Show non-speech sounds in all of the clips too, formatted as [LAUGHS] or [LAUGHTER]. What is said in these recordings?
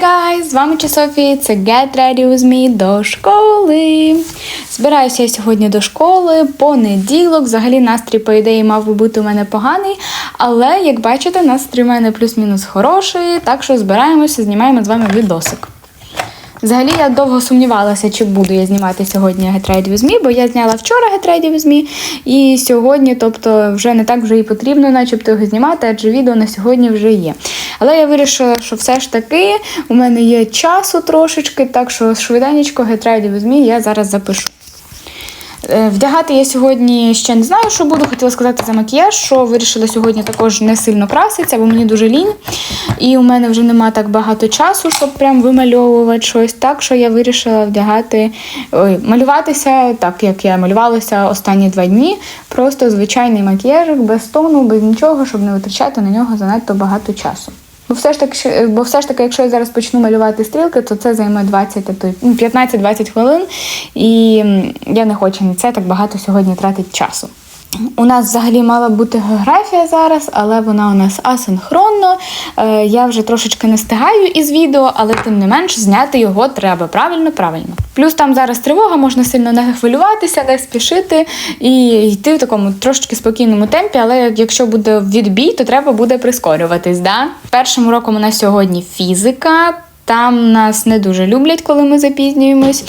Guys! З вами Софія, це Get Ready With Me до школи. Збираюся я сьогодні до школи, понеділок. Взагалі настрій, по ідеї, мав би бути у мене поганий. Але, як бачите, настрій у мене плюс-мінус хороший, так що збираємося, знімаємо з вами відосик. Взагалі я довго сумнівалася, чи буду я знімати сьогодні With Me, бо я зняла вчора With Me, і сьогодні, тобто, вже не так вже і потрібно, начебто його знімати, адже відео на сьогодні вже є. Але я вирішила, що все ж таки у мене є часу трошечки, так що швиденечко With Me я зараз запишу. Е, Вдягати я сьогодні ще не знаю, що буду. Хотіла сказати за макіяж, що вирішила сьогодні також не сильно краситися, бо мені дуже лінь. І у мене вже нема так багато часу, щоб прям вимальовувати щось. Так що я вирішила вдягати, ой, малюватися так, як я малювалася останні два дні. Просто звичайний макіяжик, без тону, без нічого, щоб не витрачати на нього занадто багато часу. Бо все ж таки, що- бо все ж таки, якщо я зараз почну малювати стрілки, то це займе 20, а то й, ну, 15-20 хвилин. І я не хочу на це так багато сьогодні тратити часу. У нас взагалі мала бути географія зараз, але вона у нас асинхронно. Е, я вже трошечки не стигаю із відео, але тим не менш зняти його треба. Правильно, правильно. Плюс там зараз тривога, можна сильно не хвилюватися, не спішити і йти в такому трошечки спокійному темпі. Але якщо буде відбій, то треба буде прискорюватись. Да? Першим уроком у нас сьогодні фізика. Там нас не дуже люблять, коли ми запізнюємось.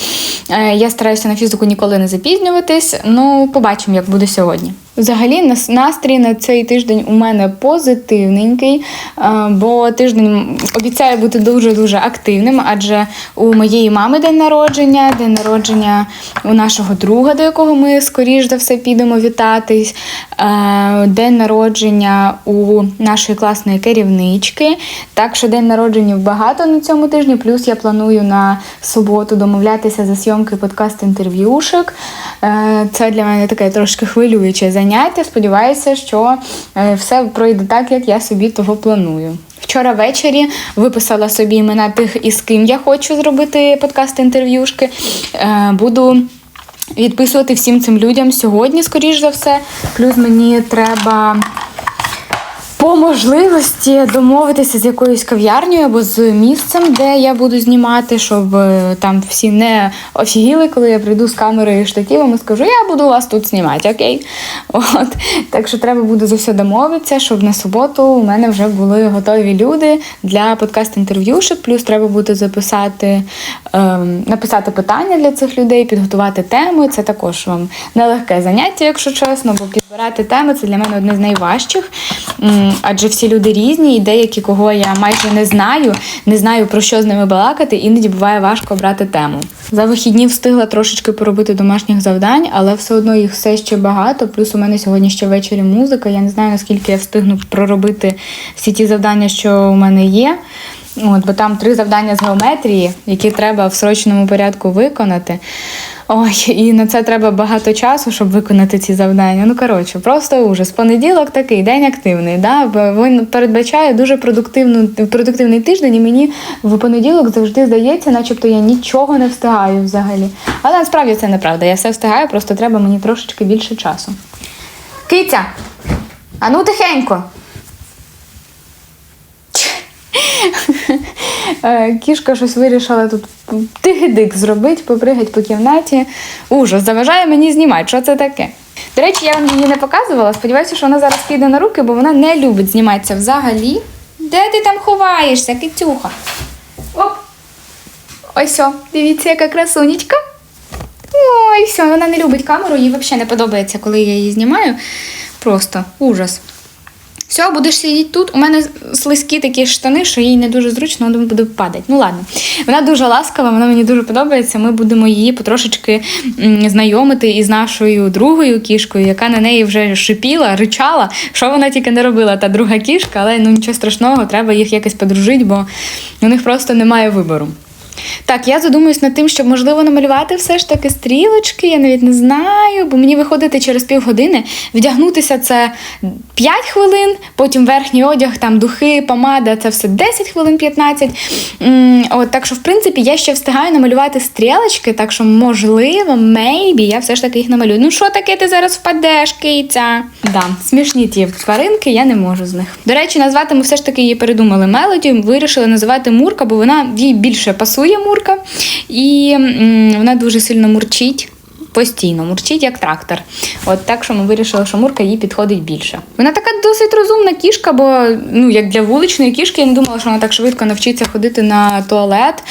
Е, Я стараюся на фізику ніколи не запізнюватись. Ну, побачимо, як буде сьогодні. Взагалі, настрій на цей тиждень у мене позитивненький, е, бо тиждень обіцяє бути дуже-дуже активним, адже у моєї мами день народження, день народження у нашого друга, до якого ми скоріш за все підемо вітатись, е, день народження у нашої класної керівнички. Так що день народження багато на цьому тижні. Плюс я планую на суботу домовлятися за зйомки подкаст-інтерв'юшек. Е, Це для мене таке трошки хвилююче заняття. Сподіваюся, що е, все пройде так, як я собі того планую. Вчора ввечері виписала собі імена тих, із ким я хочу зробити подкаст-інтерв'юшки. Е, Буду відписувати всім цим людям сьогодні, скоріш за все. Плюс мені треба по можливості домовитися з якоюсь кав'ярнею або з місцем, де я буду знімати, щоб е, там всі не офігіли, коли я прийду з камерою і штативом і скажу, я буду вас тут знімати, окей? [LAUGHS] От. Так що треба буде за все домовитися, щоб на суботу у мене вже були готові люди для подкаст-інтерв'юшек. Плюс треба буде записати, ем, написати питання для цих людей, підготувати теми. Це також вам нелегке заняття, якщо чесно, бо підбирати теми це для мене одне з найважчих. Адже всі люди різні, і деякі, кого я майже не знаю, не знаю про що з ними балакати, іноді буває важко обрати тему. За вихідні встигла трошечки поробити домашніх завдань, але все одно їх все ще багато. Плюс у мене сьогодні ще ввечері музика. Я не знаю, наскільки я встигну проробити всі ті завдання, що у мене є. От, бо там три завдання з геометрії, які треба в срочному порядку виконати. Ой, і на це треба багато часу, щоб виконати ці завдання. Ну, коротше, просто ужас. Понеділок такий день активний. Да? Він передбачає дуже продуктивну, продуктивний тиждень, і мені в понеділок завжди здається, начебто я нічого не встигаю взагалі. Але насправді це неправда. Я все встигаю, просто треба мені трошечки більше часу. Киця! А ну тихенько. Е, Кішка щось вирішила тут тигидик зробити, попригати по кімнаті. Ужас, заважає мені знімати. Що це таке? До речі, я вам її не показувала. Сподіваюся, що вона зараз піде на руки, бо вона не любить зніматися взагалі. Де ти там ховаєшся, кицюха? Оп! Ось, о, дивіться, яка красунечка. Ой, все, вона не любить камеру, їй взагалі не подобається, коли я її знімаю. Просто ужас. Все, будеш сидіти тут. У мене слизькі такі штани, що їй не дуже зручно, вона буде падати. Ну ладно. Вона дуже ласкава, вона мені дуже подобається. Ми будемо її потрошечки знайомити із нашою другою кішкою, яка на неї вже шипіла, ричала. Що вона тільки не робила, та друга кішка, але ну нічого страшного, треба їх якось подружити, бо у них просто немає вибору. Так, я задумуюсь над тим, щоб можливо намалювати все ж таки стрілочки, я навіть не знаю, бо мені виходити через півгодини, вдягнутися це 5 хвилин, потім верхній одяг, там духи, помада, це все 10 хвилин 15. От, так що, в принципі, я ще встигаю намалювати стрілочки, так що, можливо, maybe, я все ж таки їх намалюю. Ну що таке, ти зараз впадеш, киця? Да, смішні ті тваринки, я не можу з них. До речі, назвати ми все ж таки її передумали Мелоді, вирішили називати Мурка, бо вона їй більше пасує Мурка, і вона дуже сильно мурчить. Постійно мурчить як трактор. От так, що ми вирішили, що Мурка їй підходить більше. Вона така досить розумна кішка, бо ну як для вуличної кішки, я не думала, що вона так швидко навчиться ходити на туалет.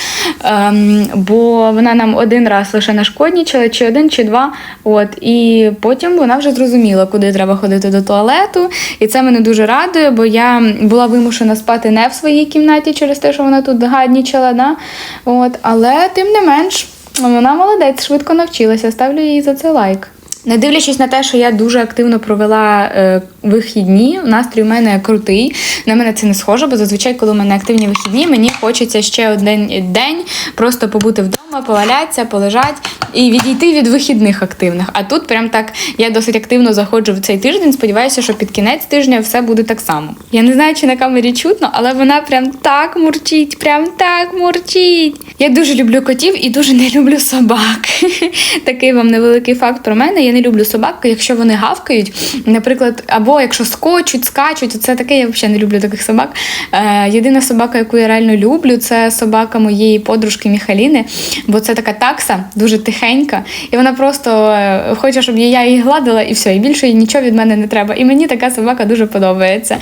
Ем, бо вона нам один раз лише нашкоднічала, чи один, чи два. От і потім вона вже зрозуміла, куди треба ходити до туалету. І це мене дуже радує, бо я була вимушена спати не в своїй кімнаті через те, що вона тут гаднічала. Да? От, але тим не менш. Вона молодець, швидко навчилася. Ставлю їй за це лайк. Не дивлячись на те, що я дуже активно провела е, вихідні, настрій у мене крутий. На мене це не схоже, бо зазвичай, коли у мене активні вихідні, мені хочеться ще один день просто побути вдома, повалятися, полежати і відійти від вихідних активних. А тут прям так я досить активно заходжу в цей тиждень. Сподіваюся, що під кінець тижня все буде так само. Я не знаю, чи на камері чутно, але вона прям так мурчить, прям так мурчить. Я дуже люблю котів і дуже не люблю собак. [LAUGHS] Такий вам невеликий факт про мене. Я не люблю собак, якщо вони гавкають, наприклад, або якщо скочуть, скачуть, це таке, я взагалі не люблю таких собак. Е, єдина собака, яку я реально люблю, це собака моєї подружки Міхаліни, бо це така такса, дуже тихенька, і вона просто е, хоче, щоб я її гладила, і все, і більше їй нічого від мене не треба. І мені така собака дуже подобається.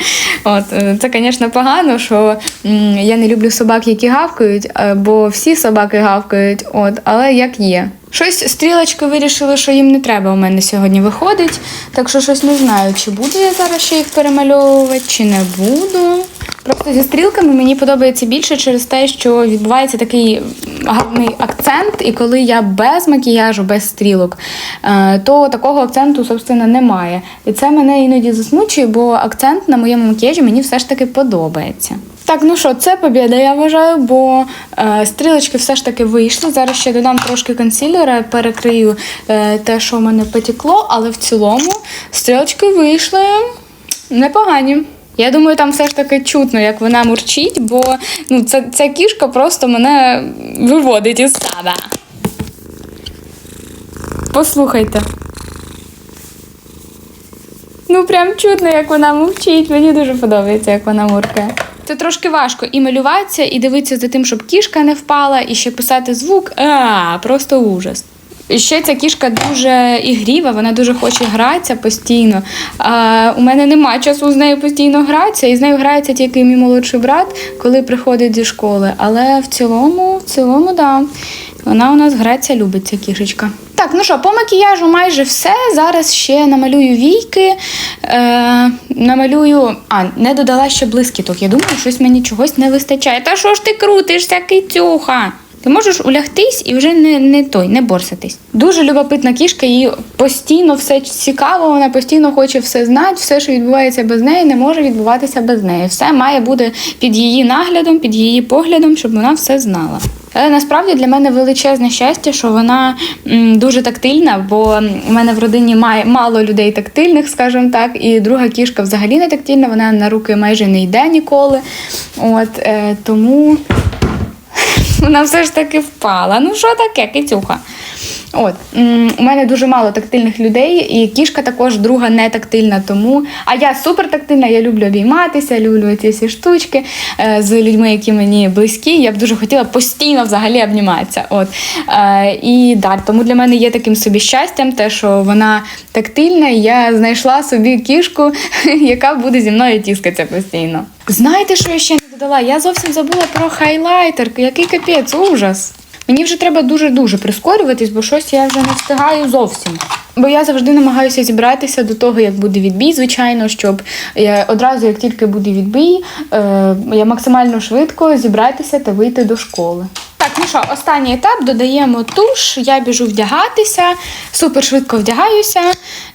От е, це, звісно, погано, що я не люблю собак, які гавкають, бо всі собаки гавкають, от, але як є. Щось стрілочки вирішили, що їм не треба у мене сьогодні виходить. Так що щось не знаю, чи буду я зараз ще їх перемальовувати, чи не буду. Просто зі стрілками мені подобається більше через те, що відбувається такий гарний акцент, і коли я без макіяжу, без стрілок, е, то такого акценту, собственно, немає. І це мене іноді засмучує, бо акцент на моєму макіяжі мені все ж таки подобається. Так, ну що, це побіда, я вважаю, бо е, стрілочки все ж таки вийшли. Зараз ще додам трошки консилера, перекрию е, те, що в мене потекло, але в цілому стрілочки вийшли непогані. Я думаю, там все ж таки чутно, як вона мурчить, бо ну, ця, ця кішка просто мене виводить із себе. Послухайте. Ну, прям чутно, як вона мовчить. Мені дуже подобається, як вона муркає. Це трошки важко і малюватися, і дивитися за тим, щоб кішка не впала, і ще писати звук. А, просто ужас. Ще ця кішка дуже ігріва, вона дуже хоче гратися постійно. А у мене нема часу з нею постійно гратися, і з нею грається тільки мій молодший брат, коли приходить зі школи. Але в цілому, в цілому, да. Вона у нас гратися любить, ця кішечка. Так, ну що, по макіяжу майже все. Зараз ще намалюю війки. Е, намалюю. А, не додала ще блискіток. Я думаю, щось мені чогось не вистачає. Та що ж ти крутишся, кицюха? Ти можеш улягтись і вже не, не той, не борсатись. Дуже любопитна кішка, їй постійно все цікаво, вона постійно хоче все знати, все, що відбувається без неї, не може відбуватися без неї. Все має бути під її наглядом, під її поглядом, щоб вона все знала. Але насправді для мене величезне щастя, що вона дуже тактильна, бо у мене в родині мало людей тактильних, скажімо так, і друга кішка взагалі не тактильна, вона на руки майже не йде ніколи. От е, тому [LAUGHS] вона все ж таки впала. Ну, що таке, кицюха? От, у мене дуже мало тактильних людей, і кішка також друга не тактильна, тому. А я супер тактильна, я люблю обійматися, люблю ці всі штучки е, з людьми, які мені близькі. Я б дуже хотіла постійно взагалі обніматися. От. Е, і да, тому для мене є таким собі щастям, те, що вона тактильна, і я знайшла собі кішку, [LAUGHS] яка буде зі мною тіскатися постійно. Знаєте, що я ще не додала? Я зовсім забула про хайлайтер. Який капець, ужас. Мені вже треба дуже-дуже прискорюватись, бо щось я вже не встигаю зовсім. Бо я завжди намагаюся зібратися до того, як буде відбій, звичайно, щоб я одразу, як тільки буде відбій, е, я максимально швидко зібратися та вийти до школи. Так, ну що, останній етап додаємо туш, я біжу вдягатися, супер швидко вдягаюся,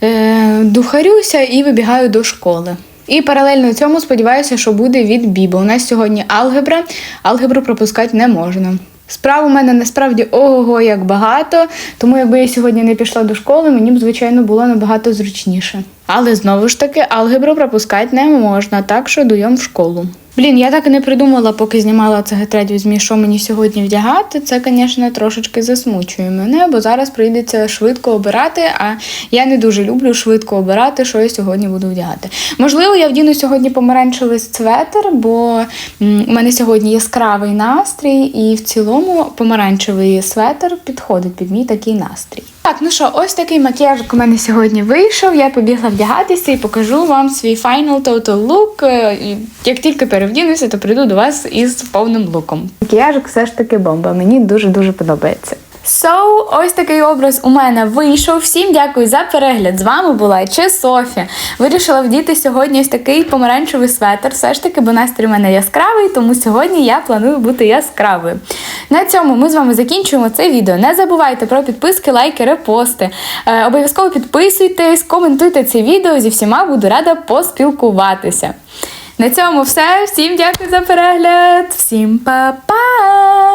е, духарюся і вибігаю до школи. І паралельно цьому сподіваюся, що буде від Бібо. У нас сьогодні алгебра, алгебру пропускати не можна. Справ у мене насправді ого як багато, тому якби я сьогодні не пішла до школи, мені б, звичайно, було набагато зручніше. Але знову ж таки, алгебру пропускати не можна, так що дуєм в школу. Блін, я так і не придумала, поки знімала це третю змі, що мені сьогодні вдягати. Це, звісно, трошечки засмучує мене, бо зараз прийдеться швидко обирати, а я не дуже люблю швидко обирати, що я сьогодні буду вдягати. Можливо, я вдіну сьогодні помаранчевий светр, бо у мене сьогодні яскравий настрій, і в цілому помаранчевий светр підходить під мій такий настрій. Так, ну що, ось такий макіяж у мене сьогодні вийшов. Я побігла вдягатися і покажу вам свій final total look. Як тільки перевдінуся, то прийду до вас із повним луком. Макіяжик все ж таки бомба. Мені дуже-дуже подобається. So, ось такий образ у мене вийшов. Всім дякую за перегляд. З вами була Че Софія. Вирішила вдіти сьогодні ось такий помаранчевий светр. Все ж таки, бо настрій у мене яскравий, тому сьогодні я планую бути яскравою. На цьому ми з вами закінчуємо це відео. Не забувайте про підписки, лайки, репости. Е, обов'язково підписуйтесь, коментуйте це відео. Зі всіма буду рада поспілкуватися. На цьому все. Всім дякую за перегляд. Всім па-па!